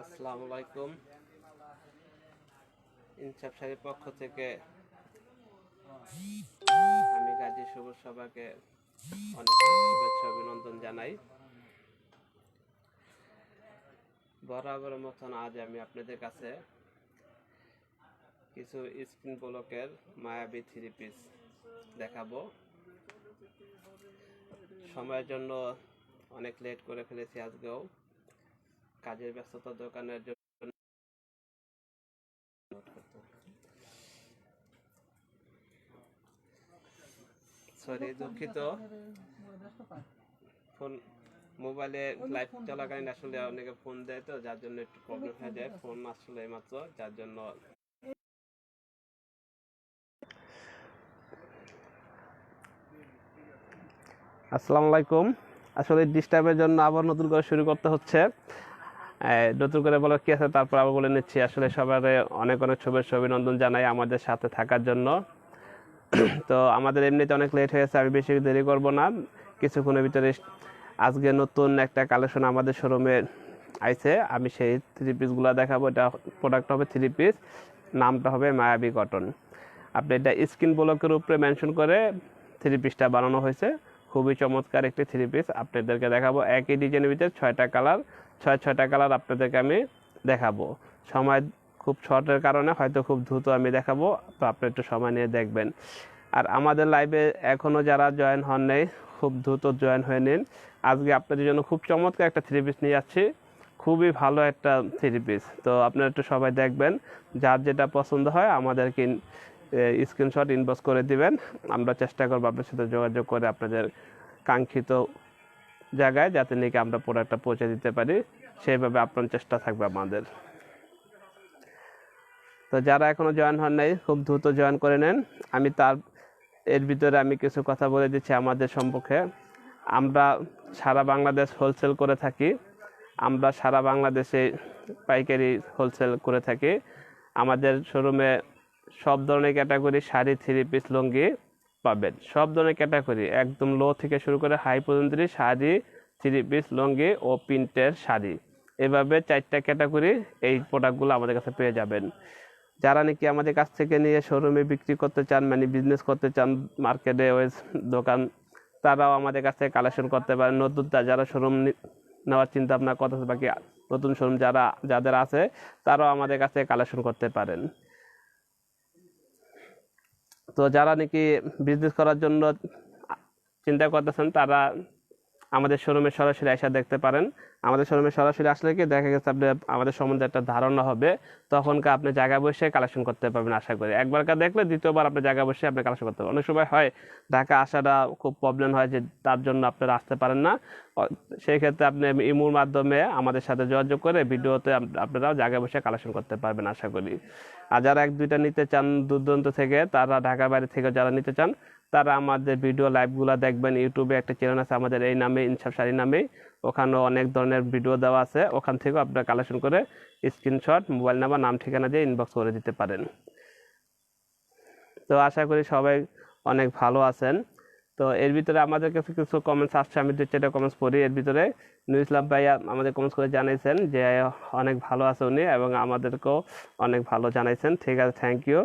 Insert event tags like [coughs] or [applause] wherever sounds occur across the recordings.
আসসালামু আলাইকুম ইনসাফ শাড়ির পক্ষ থেকে আমি গাজী সবুজ সভাকে অনেক শুভেচ্ছা, অভিনন্দন জানাই। বরাবরের মতন আজ আমি আপনাদের কাছে কিছু স্ক্রিন ব্লকের মায়াবী থ্রি পিস দেখাবো। সময়ের জন্য অনেক লেট করে ফেলেছি আজকেও। কাজের ব্যস্ততা দোকানের জন্য সরি দুঃখিত। ফোন মোবাইলে লাইভ চলাকালীন আসলে অনেকে ফোন দেয় তো যার জন্য একটু প্রবলেম হয়ে যায়। ফোন আসলে মাত্র যার জন্য আসসালামু আলাইকুম। আসলে ডিস্টার্বের জন্য আবার নতুন করে শুরু করতে হচ্ছে। নতুন করে বলার কি আছে তারপর আবার বলে নিচ্ছি। আসলে সবার অনেক অনেক শুভেচ্ছা, অভিনন্দন জানাই আমাদের সাথে থাকার জন্য। [clears throat] তো আমাদের এমনিতে অনেক লেট হয়েছে আমি বেশি দেরি করব না। কিছুক্ষণের ভিতরে আজকে নতুন একটা কালেকশন আমাদের শোরুমে আইছে। আমি সেই থ্রি পিসগুলো দেখাবো। এটা প্রোডাক্ট হবে থ্রি পিস নামটা হবে মায়াবী কটন আপনি এটা স্কিন ব্লকের উপরে মেনশন করে থ্রি পিসটা বানানো হয়েছে। খুবই চমৎকার একটি থ্রি পিস আপনাদেরকে দেখাবো। একই ডিজাইনের ভিতরে ছয়টা কালার ছয় ছয়টা কালার আপনাদেরকে আমি দেখাবো। সময় খুব শর্টের কারণে হয়তো খুব দ্রুত আমি দেখাবো, তো আপনি একটু সময় নিয়ে দেখবেন। আর আমাদের লাইভে এখনও যারা জয়েন হন নেই, খুব দ্রুত জয়েন হয়ে নিন। আজকে আপনাদের জন্য খুব চমৎকার একটা থ্রি পিস নিয়ে যাচ্ছি। খুবই ভালো একটা থ্রি পিস তো আপনারা একটু সবাই দেখবেন, যার যেটা পছন্দ হয় আমাদেরকে স্ক্রিনশট ইনবক্স করে দিবেন। আমরা চেষ্টা করব আপনার সাথে যোগাযোগ করে আপনাদের কাঙ্ক্ষিত জায়গায় যাতে নাকি আমরা প্রোডাক্টটা পৌঁছে দিতে পারি। সেইভাবে আপনার চেষ্টা থাকবে আমাদের। তো যারা এখনও জয়েন হন নাই, খুব দ্রুত জয়েন করে নেন। আমি তার, এর ভিতরে আমি কিছু কথা বলে দিচ্ছি আমাদের সম্পর্কে। আমরা সারা বাংলাদেশ হোলসেল করে থাকি। আমরা সারা বাংলাদেশে পাইকারি হোলসেল করে থাকি। আমাদের শোরুমে সব ধরনের category sari, three piece lungi পাবেন। সব ধরনের ক্যাটাগরি একদম লো থেকে শুরু করে হাই পর্যন্তই শাড়ি, থ্রি পিস লুঙ্গি ও প্রিন্টের শাড়ি। এভাবে চারটা ক্যাটাগরি এই প্রোডাক্টগুলো আমাদের কাছে পেয়ে যাবেন। যারা নাকি আমাদের কাছ থেকে নিয়ে শোরুমে বিক্রি করতে চান মানে বিজনেস করতে চান মার্কেটে ওই দোকান, তারাও আমাদের কাছ থেকে কালেকশন করতে পারেন। নতুন যারা শোরুম নেওয়ার চিন্তা ভাবনা করতেছে, বাকি নতুন শোরুম যারা যাদের আছে, তারাও আমাদের কাছ থেকে কালেকশন করতে পারেন। তো যারা নাকি বিজনেস করার জন্য চিন্তা করতেছেন তারা আমাদের শোরুমে সরাসরি এসে দেখতে পারেন। আমাদের শোরুমে সরাসরি আসলে কি দেখা গেছে আপনি, আমাদের সম্বন্ধে একটা ধারণা হবে, তখনকার আপনি জায়গা বসে কালেকশন করতে পারবেন আশা করি। একবারকার দেখলে দ্বিতীয়বার আপনি জায়গা বসে আপনি কালেকশন করতে পারবেন। অনেক সময় হয় ঢাকা আসাটা খুব প্রবলেম হয় যে তার জন্য আপনারা আসতে পারেন না। সেই ক্ষেত্রে আপনি ইমুর মাধ্যমে আমাদের সাথে যোগাযোগ করে ভিডিওতে আপ- আপনারাও জায়গায় বসে কালেকশন করতে পারবেন আশা করি। আর যারা এক দুইটা নিতে চান দূর দূরান্ত থেকে, তারা ঢাকার বাইরে থেকে যারা নিতে চান তারা আমাদের ভিডিও লাইভগুলো দেখবেন ইউটিউবে একটা চ্যানেল আছে আমাদের এই নামে, ইনসাফ শাড়ি নামে। ওখানেও অনেক ধরনের ভিডিও দেওয়া আছে। ওখান থেকেও আপনারা কালেকশন করে স্ক্রিনশট মোবাইল নাম্বার নাম, ঠিকানা দিয়ে ইনবক্স করে দিতে পারেন। তো আশা করি সবাই অনেক ভালো আছেন। তো এর ভিতরে আমাদের কাছে কিছু কমেন্টস আসছে, আমি দু চারটা কমেন্টস পড়ি। এর ভিতরে নুর ইসলাম ভাইয়া আমাদের কমেন্টস করে জানাইছেন যে, অনেক ভালো আছে উনি এবং আমাদেরকেও অনেক ভালো জানাইছেন। ঠিক আছে থ্যাংক ইউ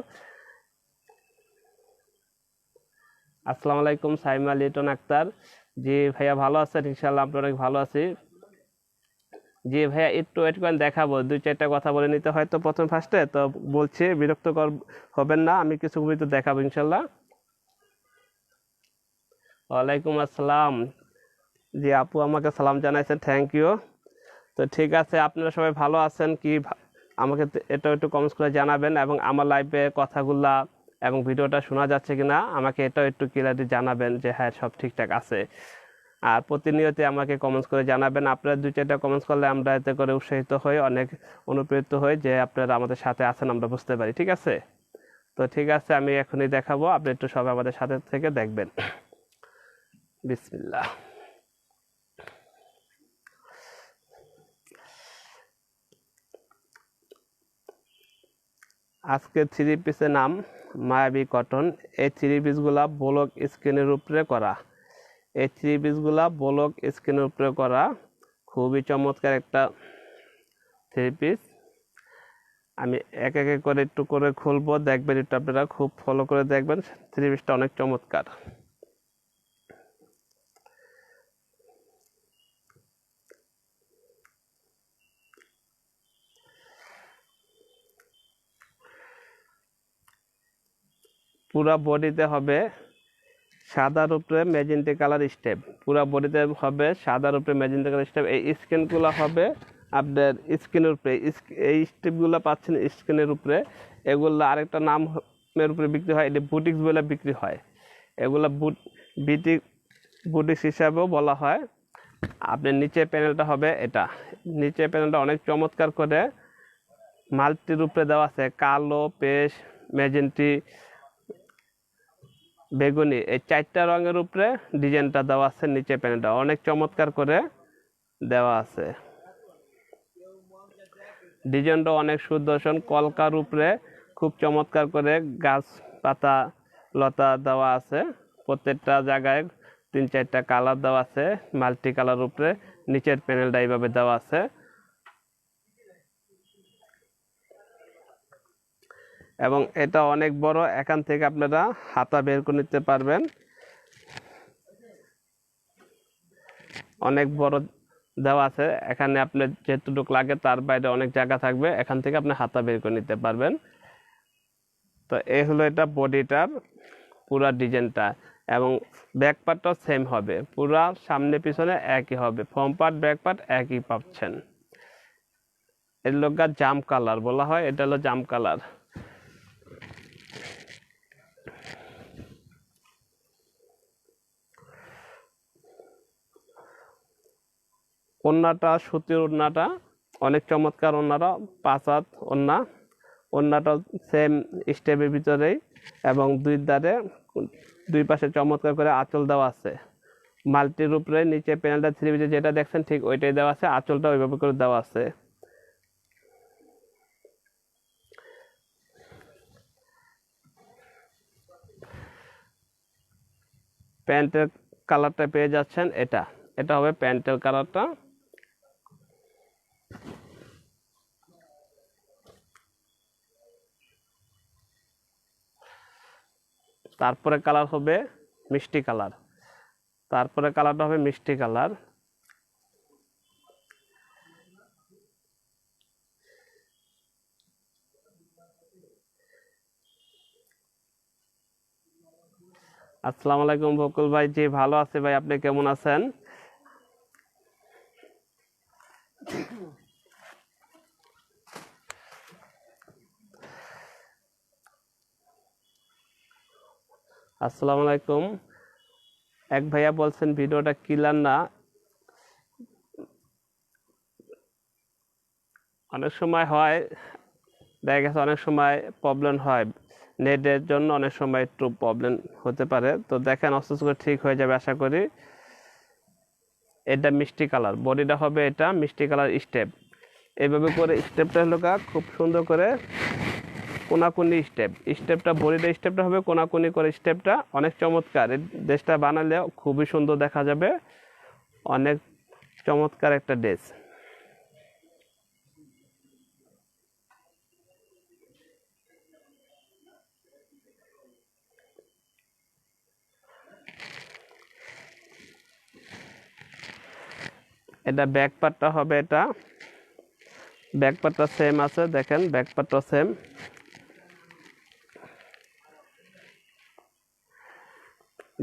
আসসালামু আলাইকুম, সাইমা লিটন আক্তার। জি ভাইয়া ভালো আছেন? ইনশাল্লাহ আমরা অনেক ভালো আছি। জি ভাইয়া, একটু ওয়েট করেন, দেখাবো। দুই চারটা কথা বলে নিতে হয়তো প্রথম ফার্স্টে তো বলছি বিরক্ত কর হবেন না, আমি কিছু ভিতর দেখাবো ইনশাল্লাহ ওয়ালাইকুম আসসালাম। জি আপু, আমাকে সালাম জানাইছেন থ্যাংক ইউ তো ঠিক আছে, আপনারা সবাই ভালো আছেন কি? আমাকে তো এটা একটু কমেন্টস করে জানাবেন এবং আমার লাইভে কথাগুলা এবং ভিডিওটা শোনা যাচ্ছে কিনা, আমাকে এটাও একটু ক্লিয়ারলি জানাবেন যে হ্যাঁ সব ঠিকঠাক আছে। আর প্রতিনিয়ত আমাকে কমেন্টস করে জানাবেন। আপনারা দুই, চারটা কমেন্টস করলে আমরা এতে করে উৎসাহিত হই, অনেক অনুপ্রেরিত হই যে আপনারা আমাদের সাথে আছেন, আমরা বুঝতে পারি, ঠিক আছে? তো ঠিক আছে, আমি এখনই দেখাবো। আপনি একটু সবাই আমাদের সাথে থেকে দেখবেন। বিসমিল্লাহ। আজকে থ্রি পিসের নাম মায়াবী কটন। এই থ্রি পিসগুলা ব্লক স্ক্রিনের উপরে করা। এই থ্রি পিসগুলা ব্লক স্ক্রিনের উপরে করা। খুবই চমৎকার একটা থ্রি পিস আমি এক এক করে একটু করে খুলবো। দেখবেন একটু আপনারা খুব ফলো করে দেখবেন। থ্রি পিসটা অনেক চমৎকার। পুরা বডিতে হবে সাদার উপরে ম্যাজেন্টি কালার স্টেপ পুরা বডিতে হবে সাদার উপরে ম্যাজেন্টি কালার স্টেপ এই স্ক্রিনগুলো হবে আপনার স্ক্রিনের উপরে। এই স্টেপগুলো পাচ্ছেন স্ক্রিনের উপরে। এগুলো আরেকটা নামের উপরে বিক্রি হয়। এটি বুটিক্স বলে বিক্রি হয়। এগুলো বুট বিটিক বুটিক্স হিসাবেও বলা হয়। আপনার নিচে প্যানেলটা হবে এটা। নিচের প্যানেলটা অনেক চমৎকার করে মাল্টির উপরে দেওয়া আছে। কালো পেশ ম্যাজেন্টি বেগুনি, এই চারটা রঙের উপরে ডিজাইনটা দেওয়া আছে, নিচে প্যানেলটা। অনেক চমৎকার করে দেওয়া আছে। ডিজাইনটা অনেক সুদর্শন কলকার উপরে খুব চমৎকার করে গাছ পাতা লতা দেওয়া আছে। প্রত্যেকটা জায়গায় তিন চারটা কালার দেওয়া আছে, মাল্টি কালার উপরে, নিচের প্যানেলটা এইভাবে দেওয়া আছে। এবং এটা অনেক বড়, এখান থেকে আপনারা হাতা বের করে নিতে পারবেন। অনেক বড় দেওয়া আছে, এখানে আপনার যেটুকু লাগে তার বাইরে অনেক জায়গা থাকবে, এখান থেকে আপনি হাতা বের করে নিতে পারবেন। তো এই হলো এটা বডিটার পুরা ডিজাইনটা, এবং ব্যাক পার্টটাও সেম হবে, পুরা সামনে পিছনে একই হবে ফ্রম পার্ট ব্যাক পার্ট একই পাচ্ছেন। এর লোক জাম কালার বলা হয়, এটা হলো জাম কালার ওন্নাটা সুতির ওন্নাটা, অনেক চমৎকার ওন্নাটা পাঁচ হাত ওন্না। ওন্নাটা সেম স্টেপের ভিতরেই এবং দুই ধারে দুই পাশে চমৎকার করে আঁচল দেওয়া আছে। মাল্টির উপরে নিচে প্যানেলটা থ্রি পিসে যেটা দেখছেন ঠিক ওইটাই দেওয়া আছে, আঁচলটা ওইভাবে করে দেওয়া আছে। প্যান্টের কালারটা পেয়ে যাচ্ছেন এটা। এটা হবে প্যান্টের কালারটা। তারপরে কালার হবে মিষ্টি কালার। তারপরে কালারটা হবে মিষ্টি কালার। আসসালামু আলাইকুম বকুল ভাই, জি ভালো আছে ভাই, আপনি কেমন আছেন? আসসালামু আলাইকুম। এক ভাইয়া বলছেন, ভিডিওটা ক্লিয়ার না। অনেক সময় হয়, দেখা গেছে অনেক সময় প্রবলেম হয়। নেটের জন্য অনেক সময় একটু প্রবলেম হতে পারে। তো দেখেন আস্তে করে ঠিক হয়ে যাবে আশা করি। এটা মিষ্টি কালার। বডিটা হবে এটা মিষ্টি কালার স্টেপ। এইভাবে করে স্টেপটা হলো খুব সুন্দর করে কোনাকুনি স্টেপ স্টেপটা বডিটা স্টেপটা হবে, কোনাকুনি করে স্টেপটা অনেক চমৎকার। এই ড্রেসটা বানালে খুবই সুন্দর দেখা যাবে। অনেক চমৎকার একটা ড্রেস এটা ব্যাক পার্টটা হবে এটা। ব্যাক পার্টটা সেম আছে, দেখেন ব্যাক পার্টটা সেম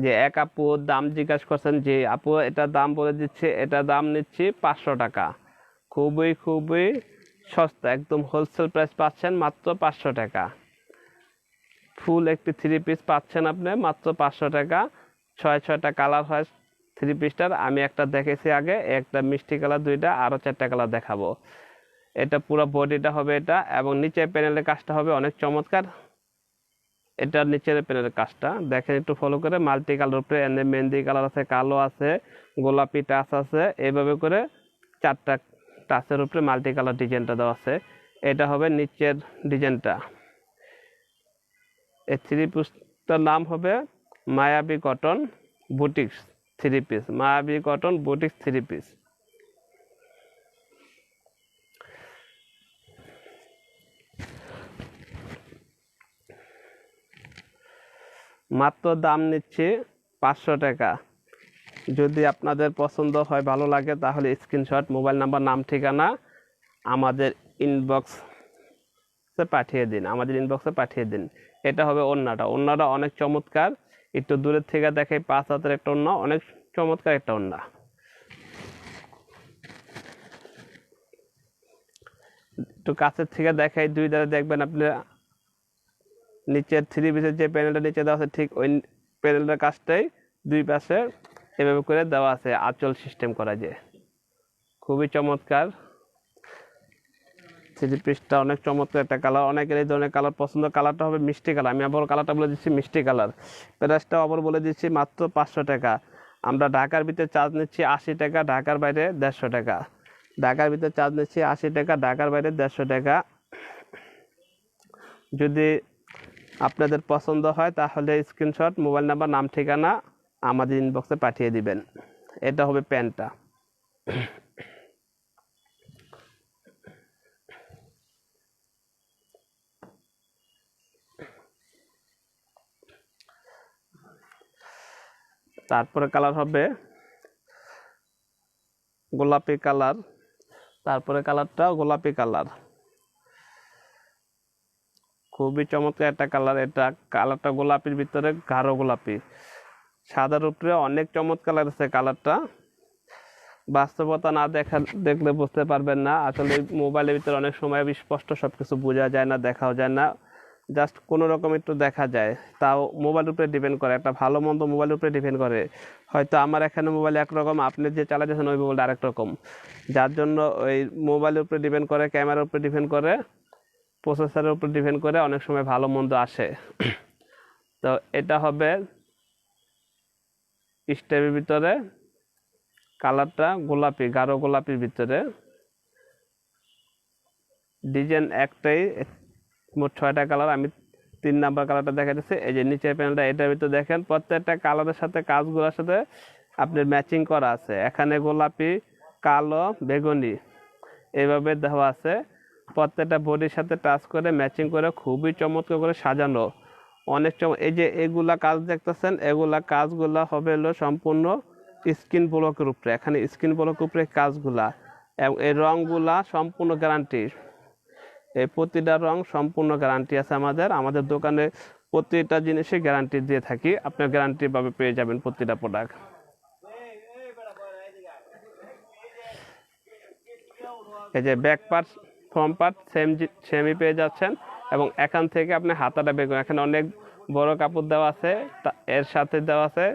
যে এক আপু দাম জিজ্ঞাসা করছেন যে, আপু, এটা দাম বলে দিচ্ছে, এটা দাম নিচ্ছি পাঁচশো টাকা। খুবই খুবই সস্তা, একদম হোলসেল প্রাইস পাচ্ছেন মাত্র পাঁচশো টাকা। ফুল একটি থ্রি পিস পাচ্ছেন আপনি, মাত্র পাঁচশো টাকা। ছয়, ছয়টা কালার হয় থ্রি পিসটার আমি একটা দেখেছি আগে, একটা মিষ্টি কালার দুইটা আরও চারটা কালার দেখাবো। এটা পুরো বডিটা হবে এটা, এবং নিচের প্যানেলের কাজটা হবে অনেক চমৎকার। এটা নিচের প্যানেলের কাজটা। দেখেন একটু ফলো করে মাল্টি কালার উপরে এনে মেহেন্দি কালার আছে, কালো আছে, গোলাপি টাচ আছে এইভাবে করে চারটা টাচের উপরে মাল্টি কালার ডিজাইনটা দেওয়া আছে। এটা হবে নিচের ডিজাইনটা। এই থ্রি পিসটার নাম হবে Mayabi cotton boutiques three piece Mayabi cotton boutiques three piece মাত্র দাম নিচ্ছি পাঁচশো টাকা। যদি আপনাদের পছন্দ হয়, ভালো লাগে, তাহলে স্ক্রিনশট মোবাইল নাম্বার নাম, ঠিকানা আমাদের ইনবক্সে পাঠিয়ে দিন। আমাদের ইনবক্সে পাঠিয়ে দিন। এটা হবে অন্যটা ওন্নাটা অনেক চমৎকার। একটু দূরের থেকে দেখে পাঁচ হাতের একটা অন্য অনেক চমৎকার একটা ওন্না একটু কাছের থেকে দেখাই, দুই ধারে দেখবেন আপনি নিচের থ্রি পিসের যে প্যানেলটা নিচে দেওয়া আছে, ঠিক ওই প্যানেলটার কাজটাই দুই পাশে এভাবে করে দেওয়া আছে আচল সিস্টেম করা যায় খুবই চমৎকার। থ্রি পিসটা অনেক চমৎকার একটা কালার অনেকের এই ধরনের কালার পছন্দ। কালারটা হবে মিষ্টি কালার আমি আবার কালারটা বলে দিচ্ছি মিষ্টি কালার প্রাইসটাও আবার বলে দিচ্ছি মাত্র পাঁচশো টাকা। আমরা ঢাকার ভিতরে চার্জ নিচ্ছি আশি টাকা, ঢাকার বাইরে দেড়শো টাকা। ঢাকার ভিতরে চার্জ নিচ্ছি আশি টাকা, ঢাকার বাইরে দেড়শো টাকা। যদি আপনাদের পছন্দ হয়, তাহলে স্ক্রিনশট মোবাইল নাম্বার নাম, ঠিকানা আমাদের ইনবক্সে পাঠিয়ে দিবেন। এটা হবে প্যান্টটা তারপরে কালার হবে গোলাপি কালার তারপরে কালারটা গোলাপি কালার খুবই চমৎকার একটা কালার এটা কালারটা গোলাপির ভিতরে গাঢ় গোলাপি। সাদার উপরে অনেক চমৎকার লাগছে কালারটা বাস্তবতা না দেখা, দেখলে বুঝতে পারবেন না। আসলে মোবাইলের ভিতরে অনেক সময় স্পষ্ট সব কিছু বোঝা যায় না, দেখাও যায় না। জাস্ট কোনো রকম একটু দেখা যায়। তাও মোবাইলের উপরে ডিপেন্ড করে। একটা ভালো মন্দ মোবাইলের উপরে ডিপেন্ড করে। হয়তো আমার এখানে মোবাইল একরকম আপনি যে চালাতেছেন ওই মোবাইলটা আরেক রকম। যার জন্য ওই মোবাইলের উপরে ডিপেন্ড করে ক্যামেরার উপরে ডিপেন্ড করে। প্রসেসরের উপর ডিপেন্ড করে অনেক সময় ভালো, মন্দ আসে। তো এটা হবে স্টেপের ভিতরে, কালারটা গোলাপি, গাঢ় গোলাপির ভিতরে। ডিজাইন একটাই, মোট ছয়টা কালার, আমি তিন নাম্বার কালারটা দেখা যাচ্ছে এই যে নিচের প্যানেলটা এটার ভিতরে দেখেন, প্রত্যেকটা কালারের সাথে কাজগুলোর সাথে আপনার ম্যাচিং করা আছে। এখানে গোলাপি, কালো, বেগুনি এইভাবে দেওয়া আছে। প্রত্যেকটা বডির সাথে টাচ করে ম্যাচিং করে, খুবই চমৎকার করে সাজানো। অনেক এই যে এগুলা কাজ দেখতেছেন, এগুলা কাজগুলা হবে হলো সম্পূর্ণ স্কিন ব্লকের উপরে। এখানে স্কিন ব্লকের উপরে কাজগুলা। এবং এই রঙগুলা সম্পূর্ণ গ্যারান্টি এই প্রতিটা রং সম্পূর্ণ গ্যারান্টি আছে আমাদের। আমাদের দোকানে প্রতিটা জিনিসে গ্যারান্টি দিয়ে থাকি। আপনার গ্যারান্টি ভাবে পেয়ে যাবেন প্রতিটা প্রোডাক্ট এই যে back part from part same সেমই পেয়ে যাচ্ছেন। এবং এখান থেকে আপনি হাতাটা বেগুন এখানে অনেক বড় কাপড় দেওয়া আছে। এর সাথে দেওয়া আছে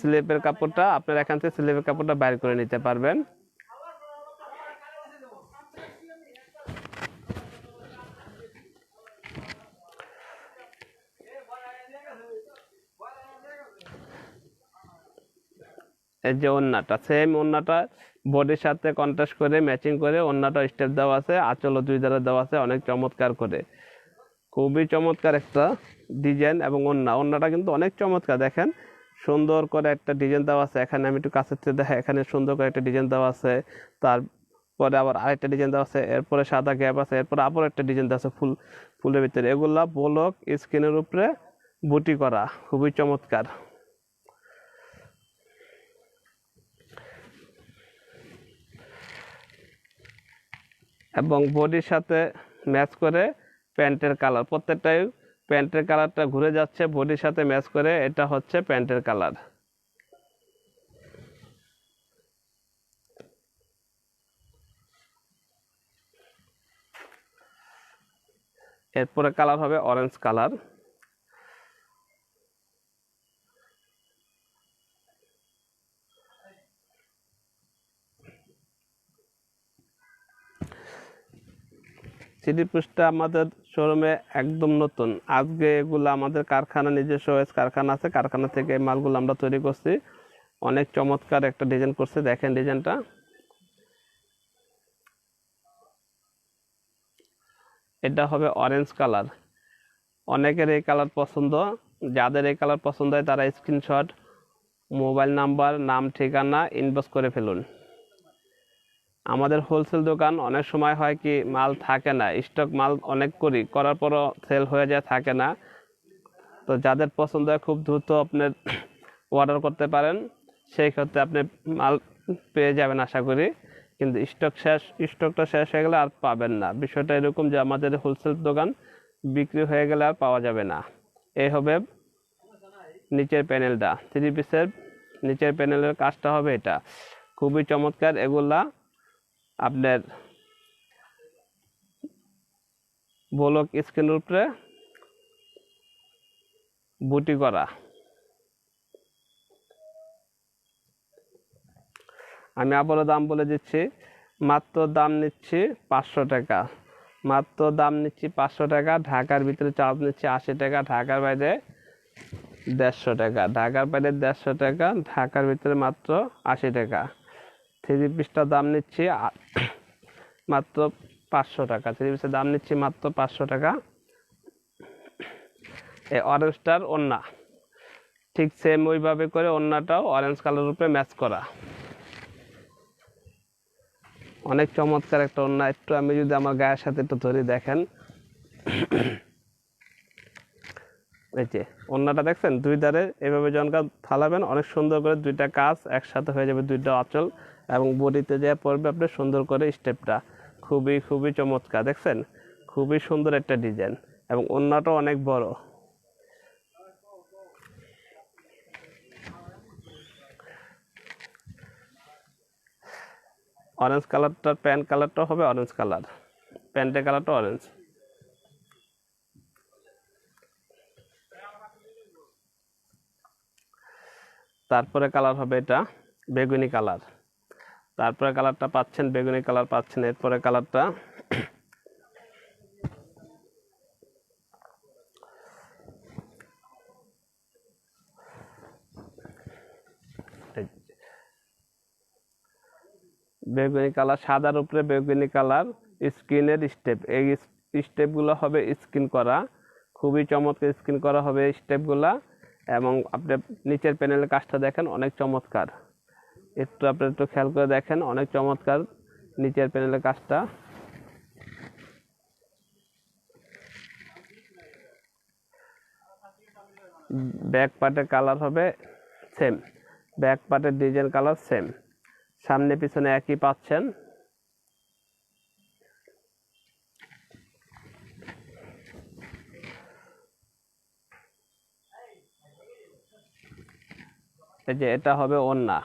স্লিপের কাপড়টা। আপনার এখান থেকে স্লিপের কাপড়টা বাইর করে নিতে পারবেন। এই যে ওন্নাটা সেম ওন্নাটা বডির সাথে কন্ট্রাস্ট করে ম্যাচিং করে ওন্নাটা স্টেপ দেওয়া আছে আঁচলও দুই ধারে দেওয়া আছে, অনেক চমৎকার করে। খুবই চমৎকার একটা ডিজাইন এবং ওন্না ওন্নাটা কিন্তু অনেক চমৎকার, দেখেন। সুন্দর করে একটা ডিজাইন দেওয়া আছে, এখানে আমি একটু কাছের থেকে দেখা এখানে সুন্দর করে একটা ডিজাইন দেওয়া আছে, তারপরে আবার আরেকটা ডিজাইন দেওয়া আছে, এরপরে সাদা গ্যাপ আছে, এরপরে আবার একটা ডিজাইন দেওয়া আছে ফুল, ফুলের ভিতরে। এগুলা বলক স্কিনের উপরে বুটি করা, খুবই চমৎকার। এবং বডির সাথে ম্যাচ করে প্যান্টের কালার। প্রত্যেকটাই প্যান্টের কালারটা ঘুরে যাচ্ছে, বডির সাথে ম্যাচ করে এটা হচ্ছে প্যান্টের কালার। এরপরে কালার হবে অরেঞ্জ কালার। সিডি পুষটা আমাদের শোরুমে একদম নতুন। আজকে এগুলো আমাদের কারখানা নিজস্ব কারখানা আছে। কারখানা থেকে মালগুলো আমরা তৈরি করছি। অনেক চমৎকার একটা ডিজাইন করছে। দেখেন ডিজাইনটা। এটা হবে অরেঞ্জ কালার। অনেকের এই কালার পছন্দ। যাদের এই কালার পছন্দ হয় তারা স্ক্রিনশট, মোবাইল নাম্বার, নাম, ঠিকানা ইনবক্স করে ফেলুন। আমাদের হোলসেল দোকান অনেক সময় হয় কি মাল থাকে না স্টক মাল অনেক করি, করার পরও সেল হয়ে যায়, থাকে না। তো যাদের পছন্দ হয় খুব দ্রুত আপনার অর্ডার [coughs] করতে পারেন, সেই ক্ষেত্রে আপনি মাল পেয়ে যাবেন আশা করি। কিন্তু স্টক শেষ স্টকটা শেষ হয়ে গেলে আর পাবেন না। বিষয়টা এরকম যে আমাদের হোলসেল দোকান বিক্রি হয়ে গেলে আর পাওয়া যাবে না। এই হবে নিচের প্যানেলটা থ্রি পিসের নিচের প্যানেলের কাজটা হবে এটা। খুবই চমৎকার, এগুলা আপনার বলক স্ক্রিনের উপরে বুটি করা। আমি আবারও দাম বলে দিচ্ছি, মাত্র দাম নিচ্ছি পাঁচশো টাকা। মাত্র দাম নিচ্ছি পাঁচশো টাকা, ঢাকার ভিতরে চার্জ নিচ্ছি আশি টাকা, ঢাকার বাইরে দেড়শো টাকা। ঢাকার বাইরে দেড়শো টাকা, ঢাকার ভিতরে মাত্র আশি টাকা। থ্রি পিসটার দাম নিচ্ছি মাত্র পাঁচশো টাকা। থ্রি পিসের দাম নিচ্ছি মাত্র পাঁচশো টাকা। এই অরেঞ্জটার ওন্না ঠিক সেম ওইভাবে করে ওন্নাটাও অরেঞ্জ কালার উপরে ম্যাচ করা। অনেক চমৎকার একটা ওন্না একটু আমি যদি আমার গায়ের সাথে একটু ধরি দেখেন। এই যে ওন্নাটা দেখছেন? দুই ধারে এভাবে জনকা ফালাবেন অনেক সুন্দর করে দুইটা কাজ একসাথে হয়ে যাবে, দুইটা অচল এবং বডিতে যে পড়বে আপনি সুন্দর করে স্টেপটা খুবই খুবই চমৎকার, দেখছেন? খুবই সুন্দর একটা ডিজাইন এবং অন্যটা অনেক বড়। অরেঞ্জ কালারটার প্যান্ট কালারটা হবে অরেঞ্জ কালার প্যান্টের কালারটা অরেঞ্জ তারপরে কালার হবে এটা বেগুনি কালার তারপরে কালারটা পাচ্ছেন, বেগুনি কালার পাচ্ছেন, এরপরে কালারটা বেগুনি কালার, সাদার উপরে বেগুনি কালার, স্কিনের স্টেপ। এই স্টেপগুলো হবে স্কিন করা। খুবই চমৎকার স্কিন করা হবে স্টেপগুলা। এবং আপনি নিচের প্যানেলের কাজটা দেখেন, অনেক চমৎকার। একটু আপনি একটু খেয়াল করে দেখেন, অনেক চমৎকার নিচের প্যানেলের কাজটা। ব্যাক পার্টের কালার হবে সেম ব্যাক পার্টের ডিজাইন কালার সেম সামনে পিছনে একই পাচ্ছেন। এই যে এটা হবে ওন্না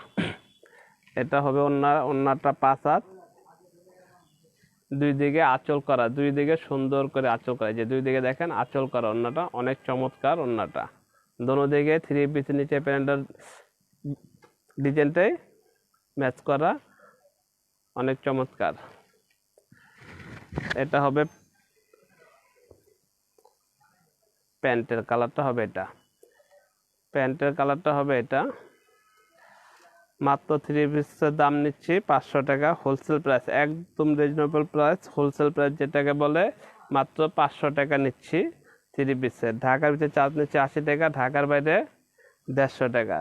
এটা হবে ওন্না, ওন্নাটা পাঁচ হাত। দুই দিকে আঁচল করা, দুই দিকে সুন্দর করে আঁচল করা। যে দুই দিকে দেখেন, আঁচল করা অন্যটা অনেক চমৎকার অন্যটা দোনো দিকে থ্রি পিস নিচে প্যান্টের ডিজাইনটাই ম্যাচ করা, অনেক চমৎকার। এটা হবে প্যান্টের কালারটা হবে এটা। প্যান্টের কালারটা হবে এটা। মাত্র থ্রি পিসের দাম নিচ্ছি পাঁচশো টাকা হোলসেল প্রাইস একদম রিজনেবল প্রাইস হোলসেল প্রাইস যেটাকে বলে মাত্র পাঁচশো টাকা নিচ্ছি থ্রি পিসের ঢাকার ভিতরে চার্জ নিচ্ছি আশি টাকা, ঢাকার বাইরে দেড়শো টাকা।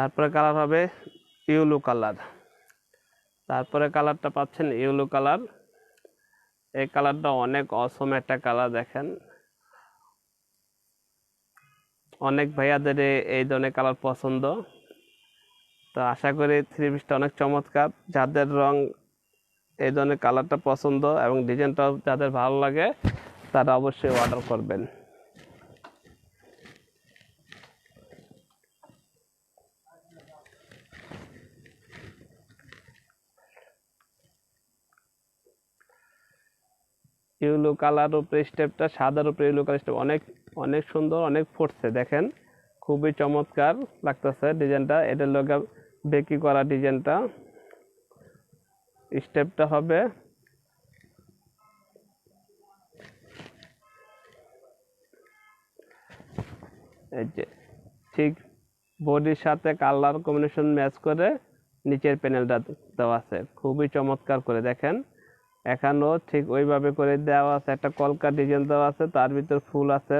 তারপরে কালার হবে ইউলো কালার তারপরে কালারটা পাচ্ছেন ইউলো কালার এই কালারটা অনেক অসম একটা কালার দেখেন। অনেক ভাইয়াদের এই ধরনের কালার পছন্দ। তো আশা করি থ্রি পিসটা অনেক চমৎকার। যাদের রং এই ধরনের কালারটা পছন্দ এবং ডিজাইনটাও যাদের ভালো লাগে, তারা অবশ্যই অর্ডার করবেন। ইউলো কালার উপরে স্টেপটা সাদার উপরে ইউলো কালার স্টেপ অনেক অনেক সুন্দর, অনেক ফুটছে, দেখেন। খুবই চমৎকার লাগতেছে ডিজাইনটা। এটার লগে বেকি করা ডিজাইনটা। স্টেপটা হবে। এই যে, ঠিক বডির সাথে কালার কম্বিনেশন ম্যাচ করে নিচের প্যানেলটা দেওয়া আছে। খুবই চমৎকার করে, দেখেন। এখানেও ঠিক ওইভাবে করে দেওয়া আছে। একটা কলকা ডিজাইন দেওয়া আছে, তার ভিতর ফুল আছে,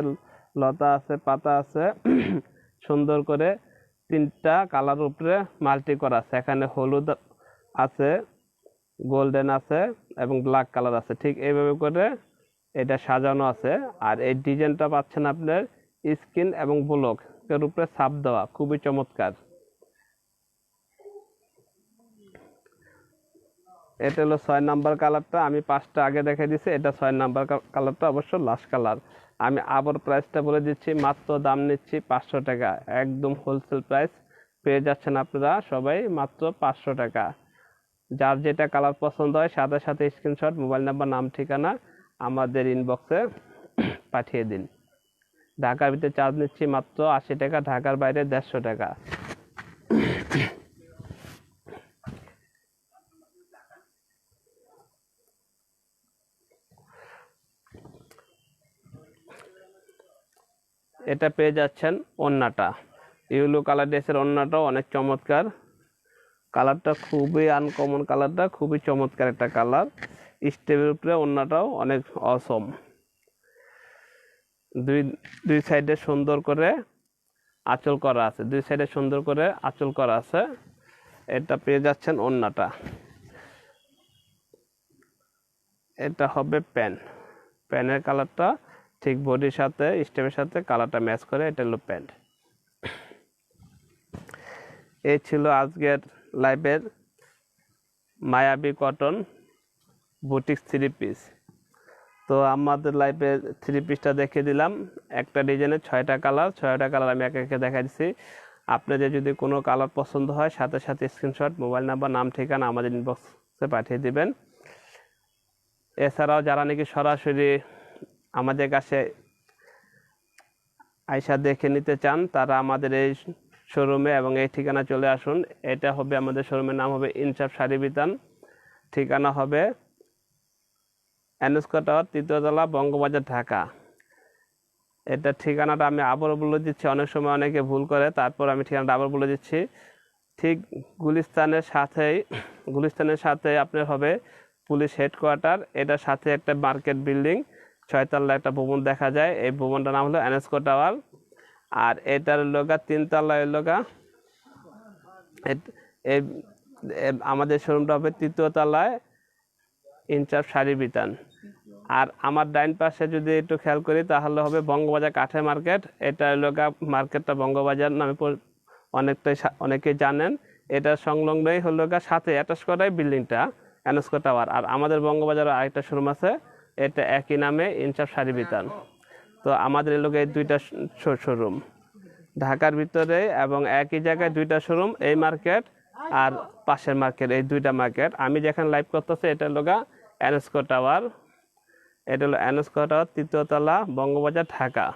লতা আছে, পাতা আছে। [clears throat] সুন্দর করে তিনটা কালার উপরে মাল্টি করা আছে। এখানে হলুদ আছে, গোল্ডেন আছে এবং ব্ল্যাক কালার আছে। ঠিক এইভাবে করে এটা সাজানো আছে। আর এই ডিজাইনটা পাচ্ছেন আপনার স্কিন এবং ব্লক এর উপরে ছাপ দেওয়া। খুবই চমৎকার। এটা হলো ছয় নাম্বার কালারটা। আমি পাঁচটা আগে দেখে দিছি, এটা ছয় নাম্বার কালারটা অবশ্য লাস্ট কালার আমি আবার প্রাইসটা বলে দিচ্ছি, মাত্র দাম নিচ্ছি পাঁচশো টাকা। একদম হোলসেল প্রাইস পেয়ে যাচ্ছেন আপনারা সবাই মাত্র পাঁচশো টাকা। যার যেটা কালার পছন্দ হয় সাথে সাথে স্ক্রিনশট মোবাইল নাম্বার নাম, ঠিকানা আমাদের ইনবক্সে পাঠিয়ে দিন। ঢাকার ভিতরে চার্জ নিচ্ছি মাত্র আশি টাকা, ঢাকার বাইরে দেড়শো টাকা। এটা পেয়ে যাচ্ছেন ওন্নাটা। ইউলো কালার ড্রেসের ওন্নাটাও অনেক চমৎকার। কালারটা খুবই আনকমন কালারটা, খুবই চমৎকার একটা কালার। স্টেপের উপরে ওন্নাটাও অনেক অসম দুই দুই সাইডে সুন্দর করে আঁচল করা আছে। দুই সাইডে সুন্দর করে আঁচল করা আছে। এটা পেয়ে যাচ্ছেন ওন্নাটা। এটা হবে প্যান। প্যানের কালারটা ঠিক বডির সাথে স্টেপের সাথে কালারটা ম্যাচ করে, এটা হলো প্যান্ট এই ছিল আজকের লাইভের মায়াবী কটন বুটিক্স থ্রি পিস তো আমাদের লাইভে থ্রি পিসটা দেখে দিলাম। একটা ডিজাইনের ছয়টা কালার ছয়টা কালার আমি একে একে দেখা দিচ্ছি আপনাদের যদি কোনো কালার পছন্দ হয়, সাথে সাথে স্ক্রিনশট মোবাইল নাম্বার নাম, ঠিকানা আমাদের ইনবক্সে পাঠিয়ে দিবেন। এছাড়াও যারা নাকি সরাসরি আমাদের কাছে আইসা দেখে নিতে চান, তারা আমাদের এই শোরুমে এবং এই ঠিকানা চলে আসুন। এটা হবে আমাদের শোরুমের নাম হবে ইনসাফ শাড়ি বিতান ঠিকানা হবে এনস্কো টাওয়ার তৃতীয়তলা বঙ্গবাজার, ঢাকা। এটা ঠিকানাটা আমি আবারও বলে দিচ্ছি, অনেক সময় অনেকে ভুল করে, তারপর আমি ঠিকানাটা আবার বলে দিচ্ছি। ঠিক গুলিস্তানের সাথেই, গুলিস্তানের সাথে আপনার হবে পুলিশ হেডকোয়ার্টার। এটার সাথে একটা মার্কেট বিল্ডিং। ছয়তলা একটা ভবন দেখা যায়। এই ভবনটার নাম হলো এনএসকো টাওয়ার। আর এটার লোকা তিনতলা লোকা আমাদের শোরুমটা হবে তৃতীয় তলায় ইনচার্জ শাড়ি বিতান। আর আমার ডাইন পাশে যদি একটু খেয়াল করি, তাহলে হবে বঙ্গবাজার কাঠের মার্কেট। এটা লোকা মার্কেটটা বঙ্গবাজার নামে অনেকটাই অনেকেই জানেন। এটা সংলগ্নই হলো সাথে অ্যাটাচ করাই বিল্ডিংটা, এনএসকো টাওয়ার। আর আমাদের বঙ্গবাজারে আরেকটা শোরুম আছে এটা একই নামে ইনসাফ শাড়ি বিতান। তো আমাদের এই এই দুইটা শোরুম। ঢাকার ভিতরে এবং একই জায়গায় দুইটা শোরুম, এই মার্কেট আর পাশের মার্কেট, এই দুইটা মার্কেট। আমি যেখানে লাইভ করতেছি, এটা লোগা এনএসকো টাওয়ার। এটা হলো এনএসকো টাওয়ার তৃতীয়তলা বঙ্গবাজার, ঢাকা।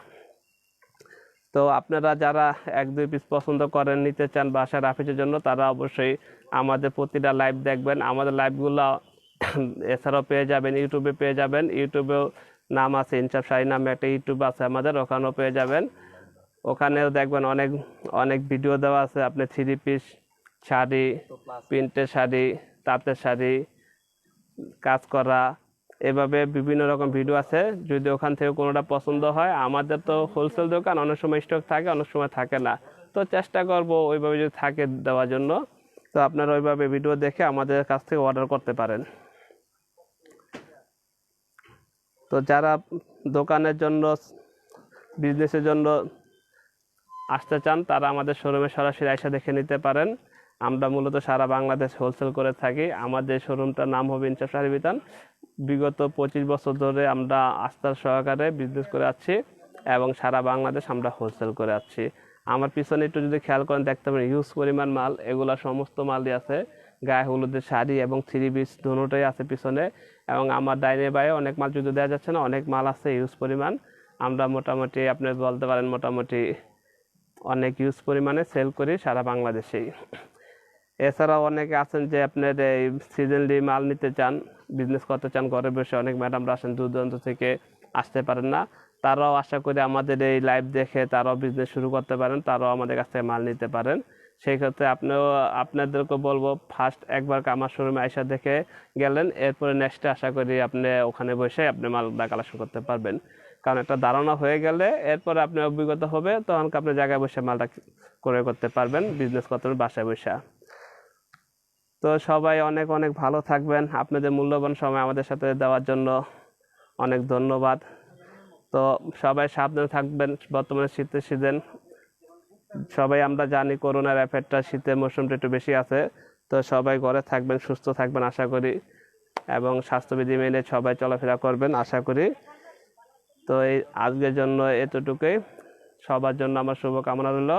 তো আপনারা যারা এক, দুই পিস পছন্দ করেন, নিতে চান বাসার রাফিজের জন্য, তারা অবশ্যই আমাদের প্রতিটা লাইভ দেখবেন। আমাদের লাইভগুলো এছাড়াও পেয়ে যাবেন, ইউটিউবে পেয়ে যাবেন, ইউটিউবেও নাম আছে ইনসাফ শাড়ি নামে একটা ইউটিউব আছে আমাদের, ওখানেও পেয়ে যাবেন। ওখানেও দেখবেন অনেক অনেক ভিডিও দেওয়া আছে, আপনি থ্রি পিস শাড়ি, প্রিন্টের শাড়ি, তাঁতের শাড়ি, কাজ করা, এভাবে বিভিন্ন রকম ভিডিও আছে। যদি ওখান থেকে কোনোটা পছন্দ হয়, আমাদের তো হোলসেল দোকান, অনেক সময় স্টক থাকে, অনেক সময় থাকে না। তো চেষ্টা করব ওইভাবে যদি থাকে দেওয়ার জন্য। তো আপনারা ওইভাবে ভিডিও দেখে আমাদের কাছ থেকে অর্ডার করতে পারেন। তো যারা দোকানের জন্য বিজনেসের জন্য আসতে চান, তারা আমাদের শোরুমে সরাসরি এসে দেখে নিতে পারেন। আমরা মূলত সারা বাংলাদেশ হোলসেল করে থাকি। আমাদের শোরুমটার নাম হবে ইনসাফ শাড়ি বিতান বিগত পঁচিশ বছর ধরে আমরা আস্থার সহকারে বিজনেস করে আসছি এবং সারা বাংলাদেশ আমরা হোলসেল করে আসছি আমার পিছনে একটু যদি খেয়াল করেন, দেখতে পাবেন হিউজ পরিমাণ মাল। এগুলা সমস্ত মালই আছে। গায়ে হলুদের শাড়ি এবং থ্রি পিস দুটোই আছে পিছনে। এবং আমার ডাইনে বায়ে অনেক মাল যদি দেওয়া যাচ্ছে না, অনেক মাল আছে ইউজ পরিমাণ। আমরা মোটামুটি, আপনি বলতে পারেন মোটামুটি অনেক ইউজ পরিমাণে সেল করি সারা বাংলাদেশেই এছাড়াও অনেকে আছেন যে আপনার এই সিজনলি মাল নিতে চান বিজনেস করতে চান, ঘরে বসে অনেক ম্যাডামরা আসেন দূর দূরান্ত থেকে আসতে পারেন না। তারাও আশা করি আমাদের এই লাইভ দেখে তারাও বিজনেস শুরু করতে পারেন, তারাও আমাদের কাছ থেকে মাল নিতে পারেন। সেই ক্ষেত্রে আপনিও আপনাদেরকে বলব ফার্স্ট একবার আমার শোরুমে আইসা দেখে গেলেন, এরপরে নেক্সটে আশা করি আপনি ওখানে বসে আপনি মালটা কালেকশন করতে পারবেন। কারণ একটা ধারণা হয়ে গেলে, এরপরে আপনি অভিজ্ঞতা হবে, তখন আপনি জায়গায় বসে মালটা করে করতে পারবেন বিজনেস করতে বাসায় বসে। তো সবাই অনেক অনেক ভালো থাকবেন। আপনাদের মূল্যবান সময় আমাদের সাথে দেওয়ার জন্য অনেক ধন্যবাদ। তো সবাই সাবধানে থাকবেন, বর্তমানে শীতের সিজন সবাই আমরা জানি করোনার এফেক্টটা শীতের মৌসুমটা একটু বেশি আছে, তো সবাই ঘরে থাকবেন, সুস্থ থাকবেন আশা করি। এবং স্বাস্থ্যবিধি মেনে সবাই চলাফেরা করবেন আশা করি। তো এই আজকের জন্য এতটুকুই। সবার জন্য আমার শুভকামনা রইল।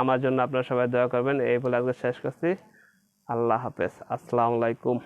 আমার জন্য আপনারা সবাই দয়া করবেন। এই বলে আজকে শেষ করছি। আল্লাহ হাফেজ। আসসালামু আলাইকুম।